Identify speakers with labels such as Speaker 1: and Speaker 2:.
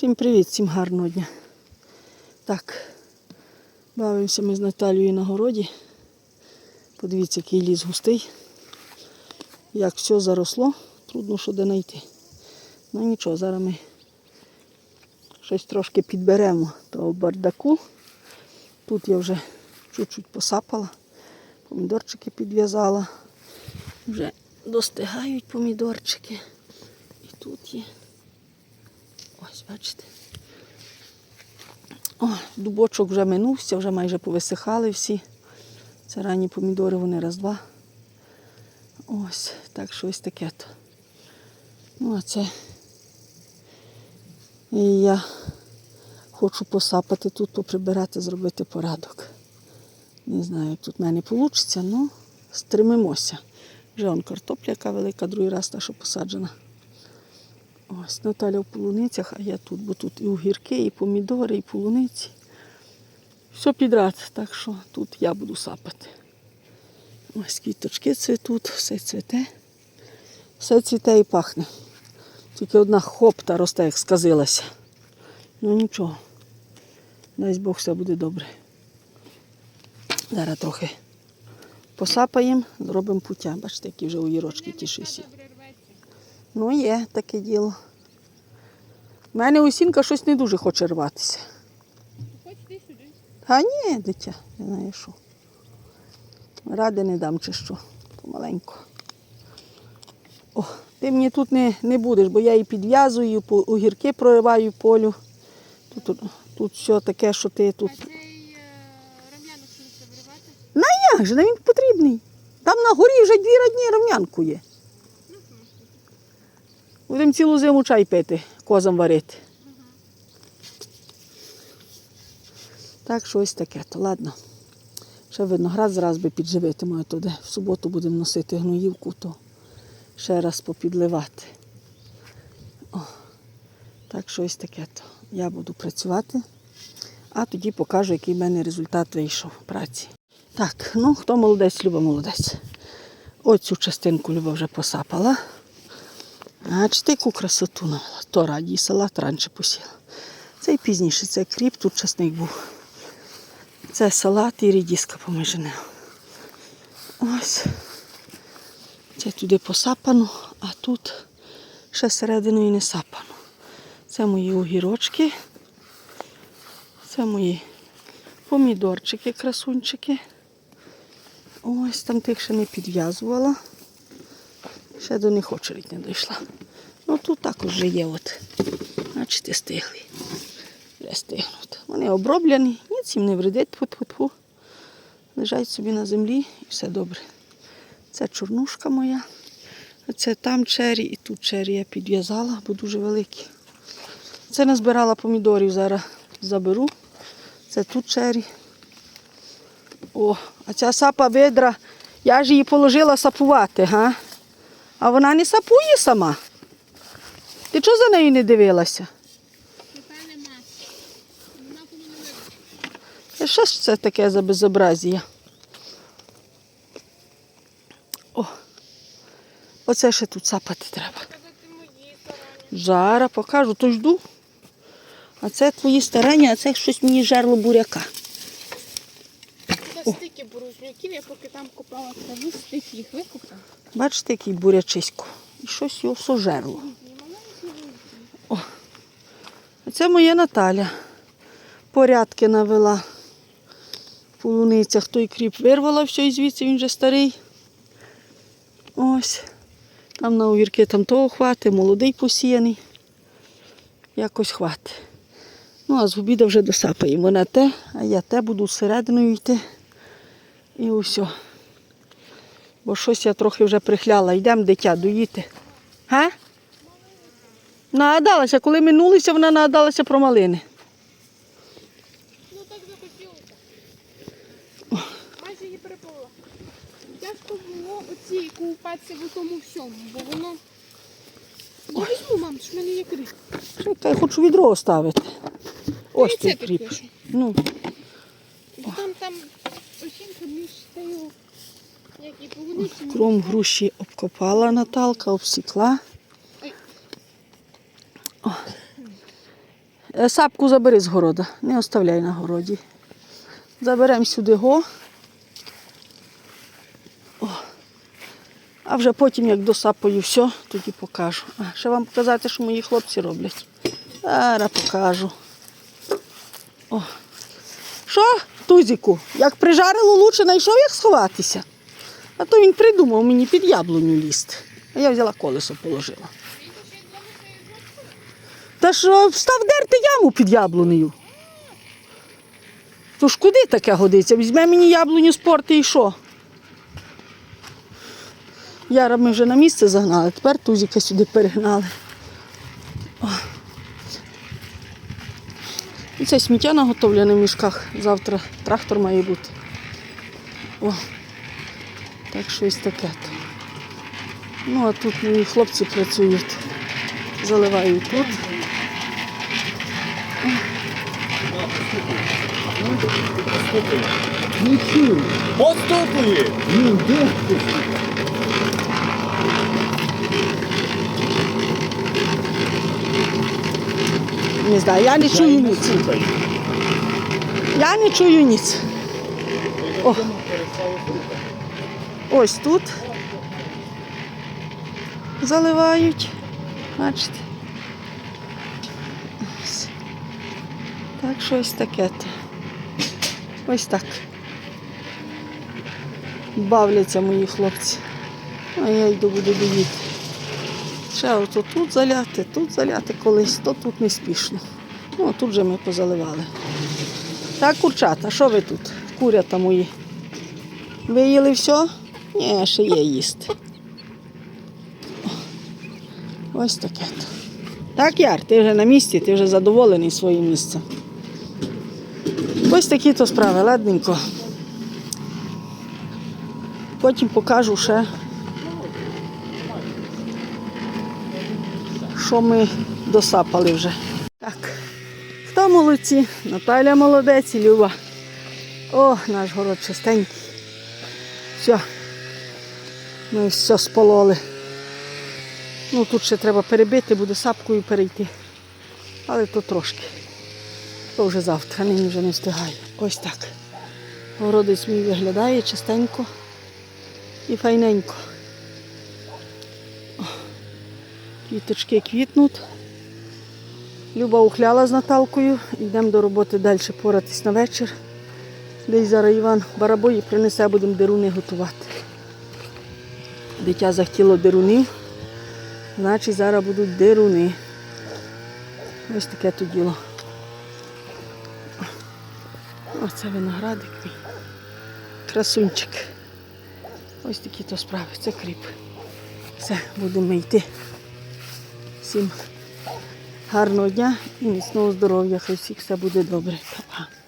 Speaker 1: Всім привіт, всім гарного дня. Так, бавимося ми з Наталією на городі. Подивіться, який ліс густий. Як все заросло, трудно що де знайти. Ну нічого, зараз ми щось трошки підберемо того бардаку. Тут я вже чуть-чуть посапала, помідорчики підв'язала. Вже достигають помідорчики. І тут є. Бачите. О, дубочок вже минувся, вже майже повисихали всі. Це ранні помідори, вони раз-два. Ось, так що ось таке то. Ну, а це. І я хочу посапати тут, поприбирати, зробити порядок. Не знаю, як тут в мене вийде, але стримимося. Вже он картопля, яка велика, другий раз та, що посаджена. Ось Наталя в полуницях, а я тут, бо тут і огірки, і помідори, і полуниці. Все підряд, так що тут я буду сапати. Ось квіточки цвітуть, все цвіте. Все цвіте і пахне. Тільки одна хопта росте, як сказилася. Ну нічого. Дай Бог все буде добре. Зараз трохи посапаємо, зробимо пуття. Бачите, які вже огірочки тішися. Ну, є таке діло. У мене осінка щось не дуже хоче рватися.
Speaker 2: Хоч ти сюди.
Speaker 1: А ні, дитя, не знаю що. Ради не дам чи що. Помаленьку. О, ти мені тут не, не будеш, бо я її підв'язую, огірки прориваю полю. Тут, тут, тут все таке, що ти тут.
Speaker 2: А цей е, рам'янок що виривати?
Speaker 1: На як же, на він потрібний. Там на горі вже дві родні рам'янку є. Будемо цілу зиму чай пити, козам варити. Так що ось таке, то ладно. Ще виноград зараз би підживити то де в суботу будемо носити гноївку, то ще раз попідливати. О, так що ось таке то. Я буду працювати, а тоді покажу, який в мене результат вийшов праці. Так, ну хто молодець, Люба молодець. Оцю частинку Люба вже посапала. Бачите, яку красоту навела. То раді салат раніше посіла. Цей пізніше, це кріп, тут часник був. Це салат і рідіска помижена. Ось. Це туди посапано, а тут ще серединою не сапано. Це мої огірочки. Це мої помідорчики, красунчики. Ось там тих ще не підв'язувала. Ще до них очередь не дійшла. Ну тут також вже є от. Бачите, стигли. Вже стигнуть. Вони оброблені, ніц їм не вредить, тьфу-тьфу-тьфу. Лежать собі на землі і все добре. Це чорнушка моя. Це там чері і тут чері я підв'язала, бо дуже великі. Це назбирала помідорів, зараз заберу. Це тут чері. О, а ця сапа видра, я ж її положила сапувати, га? А вона не сапує сама. Ти чого за нею не дивилася? Що ж це таке за безобразія? О, оце ще тут сапати треба. Зараз покажу, то жду. А це твої старання, а це щось мені жерло буряка.
Speaker 2: Та я поки там копала траву, стик їх викопала.
Speaker 1: Бачите, який бурячисько. І щось його сожерло. А це моя Наталя. Порядки навела. В полуницях той кріп вирвала все і звідси, він вже старий. Ось. Там на огірки там того хвати, молодий посіяний. Якось хвати. Ну, а з обіду вже досапаємо на те, а я те буду всередину йти. І усе. Бо щось я трохи вже прихляла. Йдемо дитя доїти. Га? Нагадалася, коли минулися, вона нагадалася про малини.
Speaker 2: Ну так захотілося. Майже її переповила. Тяжко було оці купатися в тому всьому, бо воно. Я візьму, мам, що в мене є крик.
Speaker 1: Чекай, хочу відро оставити. Ось
Speaker 2: і
Speaker 1: той
Speaker 2: це
Speaker 1: кріп. Ну, кром груші обкопала Наталка, обсікла. Е, Сапку забери з города, не оставляй на городі. Заберемо сюди го. О. А вже потім, як досапаю все, тоді покажу. А, ще вам показати, що мої хлопці роблять. Зараз покажу. О. Що, Тузіку, як прижарило лучше, знайшов, як сховатися. А то він придумав мені під яблуню лізти. А я взяла колесо положила. Та ж встав дерти яму під яблунею. То ж куди таке годиться? Візьме мені яблуню спорти і що? Яра ми вже на місце загнали, тепер Тузіка сюди перегнали. І це сміття наготовлене в мішках. Завтра трактор має бути. О. Так щось таке. то. Ну, а тут мої хлопці працюють. Заливають тут.
Speaker 3: Постукує!
Speaker 1: Не знаю, я не чую.
Speaker 3: Слухай.
Speaker 1: Я не чую ніц. О. Ось тут заливають. Бачите. Ось. Так, щось таке. то. Ось так. Бавляться мої хлопці. А я йду буду доїти. Ще ото тут заляти, тут заляти колись, то тут не спішно. Ну, тут же ми позаливали. Так, курчата, що ви тут? Курята мої. Ви їли все? Ні, ще є їсти. Ось таке. Так, Яр, ти вже на місці, ти вже задоволений своїм місцем. Ось такі то справи, ладненько. Потім покажу ще, що ми досапали вже. Так, хто молодці? Наталя молодець і Люба. О, наш город чистенький. Все. Ми все спололи. Ну тут ще треба перебити, буде сапкою перейти. Але то трошки. То вже завтра, нині вже не встигаю. Ось так. Городець мій виглядає чистенько і файненько. О, Квіточки квітнуть. Люба ухляла з Наталкою. Йдемо до роботи далі поратись на вечір. Десь зараз Іван барабої принесе, будемо деруни готувати. Дитя захотіло дерунів, значить зараз будуть деруни. Ось таке то діло. Оце виноградик мій. Красунчик. Ось такі то справи. Це кріп. Все, будемо йти. Всім гарного дня і міцного здоров'я. Хай всіх все буде добре. Па-па.